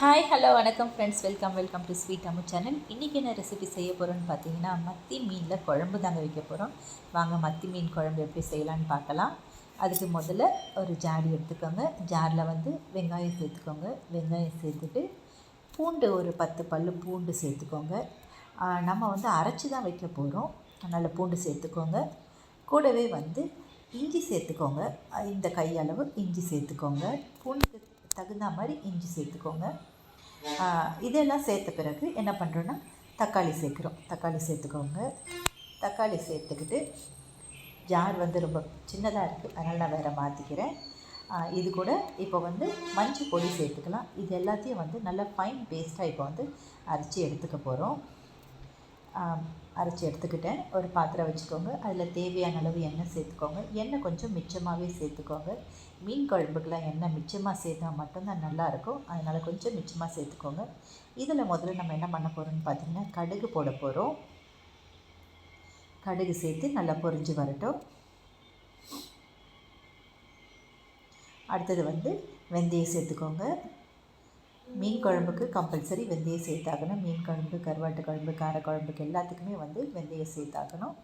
Hi hello வணக்கம் friends welcome welcome to sweet Ammu channel இன்றைக்கி என்ன ரெசிபி செய்ய போகிறோன்னு பார்த்தீங்கன்னா மத்தி மீனில் குழம்பு தாங்க வைக்க போகிறோம் வாங்க மத்தி மீன் குழம்பு எப்படி செய்யலான்னு பார்க்கலாம். அதுக்கு முதல்ல ஒரு ஜாடி எடுத்துக்கோங்க. ஜாரில் வந்து வெங்காயம் சேர்த்துக்கோங்க. வெங்காயம் சேர்த்துட்டு பூண்டு ஒரு பத்து பல் பூண்டு சேர்த்துக்கோங்க. நம்ம வந்து அரைச்சி தான் வைக்க போகிறோம் அதனால் பூண்டு சேர்த்துக்கோங்க. கூடவே வந்து இஞ்சி சேர்த்துக்கோங்க. இந்த கையளவு இஞ்சி சேர்த்துக்கோங்க. பூண்டுக்கு தகுந்த மாதிரி இஞ்சி சேர்த்துக்கோங்க. இதெல்லாம் சேர்த்த பிறகு என்ன பண்ணுறோன்னா தக்காளி சேர்க்குறோம். தக்காளி சேர்த்துக்கோங்க. தக்காளி சேர்த்துக்கிட்டு ஜார் வந்து ரொம்ப சின்னதாக இருக்குது அதனால் நான் வேறு மாற்றிக்கிறேன் இது கூட இப்போ வந்து மஞ்சள் பொடி சேர்த்துக்கலாம். இது எல்லாத்தையும் வந்து நல்லா ஃபைன் பேஸ்ட்டாக இப்போ வந்து அரைச்சி எடுத்துக்க போகிறோம் அரைச்சி எடுத்துக்கிட்டேன். ஒரு பாத்திரம் வச்சுக்கோங்க. அதில் தேவையான அளவு எண்ணெய் சேர்த்துக்கோங்க. எண்ணெய் கொஞ்சம் மிச்சமாகவே சேர்த்துக்கோங்க. மீன் குழம்புக்கெலாம் எண்ணெய் மிச்சமாக சேர்த்தா மட்டும்தான் நல்லாயிருக்கும். அதனால் கொஞ்சம் மிச்சமாக சேர்த்துக்கோங்க. இதில் முதல்ல நம்ம என்ன பண்ண போகிறோம்னு பார்த்திங்கன்னா கடுகு போட போகிறோம் கடுகு சேர்த்து நல்லா பொரிஞ்சு வரட்டும். அடுத்தது வந்து வெந்தயம் சேர்த்துக்கோங்க. மீன் குழம்புக்கு கம்பல்சரி வெந்தயம் சேர்த்தாகணும். மீன் குழம்பு கருவாட்டு குழம்பு காரக்குழம்புக்கு எல்லாத்துக்குமே வந்து வெந்தயம் சேர்த்தாகணும்.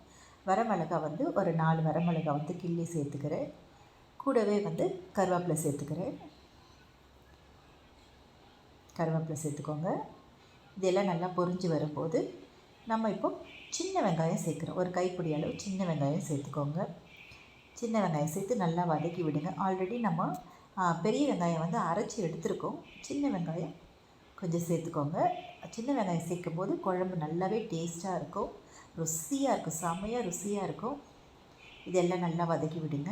வரமிளகா வந்து ஒரு நாலு வரமிளகா வந்து கிள்ளி சேர்த்துக்கிறேன். கூடவே வந்து கருவேப்பிலை சேர்த்துக்கிறேன். கருவேப்பிலை சேர்த்துக்கோங்க. இதெல்லாம் நல்லா பொரிஞ்சு வரும்போது நம்ம இப்போ சின்ன வெங்காயம் சேர்க்குறோம். ஒரு கைப்பிடி அளவு சின்ன வெங்காயம் சேர்த்துக்கோங்க. சின்ன வெங்காயம் சேர்த்து நல்லா வதக்கி விடுங்க. ஆல்ரெடி நம்ம பெரிய வெங்காயம் வந்து அரைச்சி எடுத்திருக்கோம். சின்ன வெங்காயம் கொஞ்சம் சேர்த்துக்கோங்க. சின்ன வெங்காயம் சேர்க்கும் போது குழம்பு நல்லாவே டேஸ்ட்டாக இருக்கும். ருசியாக இருக்கும். செமையாக ருசியாக இருக்கும். இதெல்லாம் நல்லா வதக்கி விடுங்க.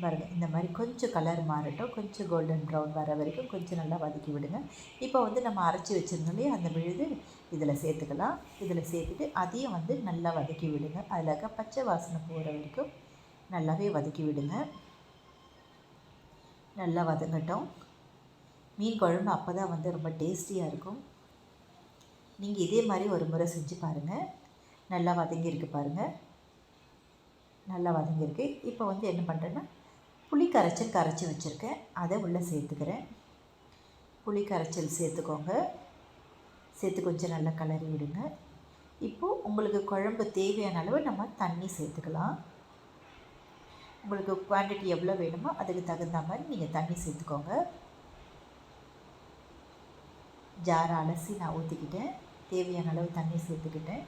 பாருங்க இந்த மாதிரி கொஞ்சம் கலர் மாறட்டும். கொஞ்சம் கோல்டன் ப்ரௌன் வர வரைக்கும் கொஞ்சம் நல்லா வதக்கி விடுங்க. இப்போ வந்து நம்ம அரைச்சி வச்சுருந்தோம் இல்லையா அந்த விழுது இதில் சேர்த்துக்கலாம். இதில் சேர்த்துட்டு அதையும் வந்து நல்லா வதக்கி விடுங்க. அதில் பச்சை வாசனை போகிற வரைக்கும் நல்லாவே வதக்கி விடுங்க. நல்லா வதங்கட்டும். மீன் குழம்பு அப்போ தான் வந்து ரொம்ப டேஸ்டியாக இருக்கும். நீங்கள் இதே மாதிரி ஒரு முறை செஞ்சு பாருங்கள் நல்லா வதங்கியிருக்கு பாருங்கள் நல்லா வதங்கியிருக்கு. இப்போ வந்து என்ன பண்ணுறேன்னா புளி கரைச்சல் கரைச்சி வச்சுருக்கேன். அதை உள்ளே சேர்த்துக்கிறேன். புளி கரைச்சல் சேர்த்துக்கோங்க. சேர்த்து கொஞ்சம் நல்லா கிளறி விடுங்க. இப்போது உங்களுக்கு குழம்பு தேவையான அளவு நம்ம தண்ணி சேர்த்துக்கலாம். உங்களுக்கு குவான்டிட்டி எவ்வளோ வேணுமோ அதுக்கு தகுந்த மாதிரி நீங்கள் தண்ணி சேர்த்துக்கோங்க. ஜாரை அலசி நான் ஊற்றிக்கிட்டேன் தேவையான அளவு தண்ணி சேர்த்துக்கிட்டேன்.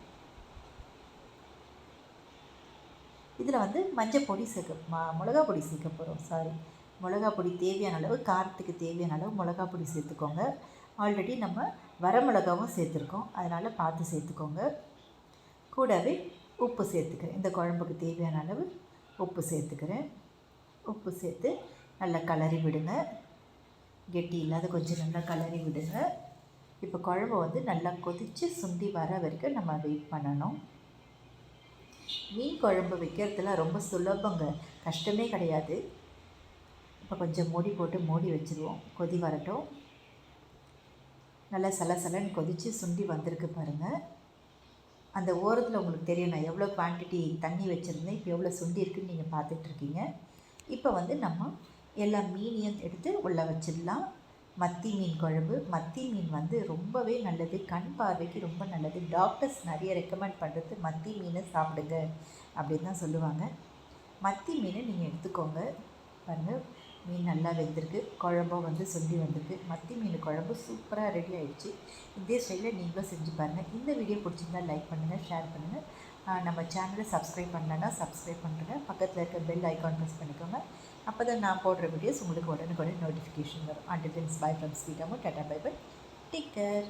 இதில் வந்து மஞ்சள் பொடி சேர்க்க ம மிளகா பொடி சேர்க்க போகிறோம் சாரி மிளகா பொடி தேவையான அளவு காரத்துக்கு தேவையான அளவு மிளகா பொடி சேர்த்துக்கோங்க. ஆல்ரெடி நம்ம வரமிளகாவும் சேர்த்துருக்கோம். அதனால் பார்த்து சேர்த்துக்கோங்க. கூடவே உப்பு சேர்த்துக்கிறேன். இந்த குழம்புக்கு தேவையான அளவு உப்பு சேர்த்துக்கிறேன். உப்பு சேர்த்து நல்லா கலரி விடுங்க. கெட்டி இல்லாத கொஞ்சம் நல்லா கலரி விடுங்க. இப்போ குழம்பு வந்து நல்லா கொதித்து சுண்டி வர வரைக்கும் நம்ம வெயிட் பண்ணணும். மீன் குழம்பு வைக்கிறதுல ரொம்ப சுலபங்க. கஷ்டமே கிடையாது. இப்போ கொஞ்சம் மூடி போட்டு மூடி வச்சுருவோம். கொதி வரட்டும். நல்லா சலசலன்னு கொதித்து சுண்டி வந்திருக்கு பாருங்கள் அந்த ஓரத்தில் உங்களுக்கு தெரியும் நான் எவ்வளோ குவான்டிட்டி தண்ணி வச்சுருந்தேன் இப்போ எவ்வளோ சுண்டி இருக்குன்னு நீங்கள் பார்த்துட்ருக்கீங்க இப்போ வந்து நம்ம எல்லா மீனையும் எடுத்து உள்ளே வச்சிடலாம். மத்தி மீன் குழம்பு. மத்தி மீன் வந்து ரொம்பவே நல்லது. கண் பார்வைக்கு ரொம்ப நல்லது. டாக்டர்ஸ் நிறைய ரெக்கமெண்ட் பண்ணுறது மத்தி மீனை சாப்பிடுங்க அப்படின்னு தான் சொல்லுவாங்க. மத்தி மீனை நீங்கள் எடுத்துக்கோங்க. பாருங்கள் மீன் நல்லா வெந்திருக்கு. குழம்பும் வந்து சொல்லி வந்திருக்கு. மத்தி மீன் குழம்பு சூப்பராக ரெடி ஆகிடுச்சு இதே ஸ்டைலில் நீங்களும் செஞ்சு பாருங்கள் இந்த வீடியோ பிடிச்சிருந்தா லைக் பண்ணுங்கள் ஷேர் பண்ணுங்கள் நம்ம சேனலை சப்ஸ்கிரைப் பண்ணலன்னா சப்ஸ்கிரைப் பண்ணுங்க. பக்கத்தில் இருக்க பெல் ஐக்கான் ப்ரெஸ் பண்ணிக்கோங்க. அப்போ தான் நான் போடுற வீடியோஸ் உங்களுக்கு உடனுக்குடன் நோட்டிஃபிகேஷன் வரும். And tense bye from ஸ்வீட்டாமோ tata bye bye take care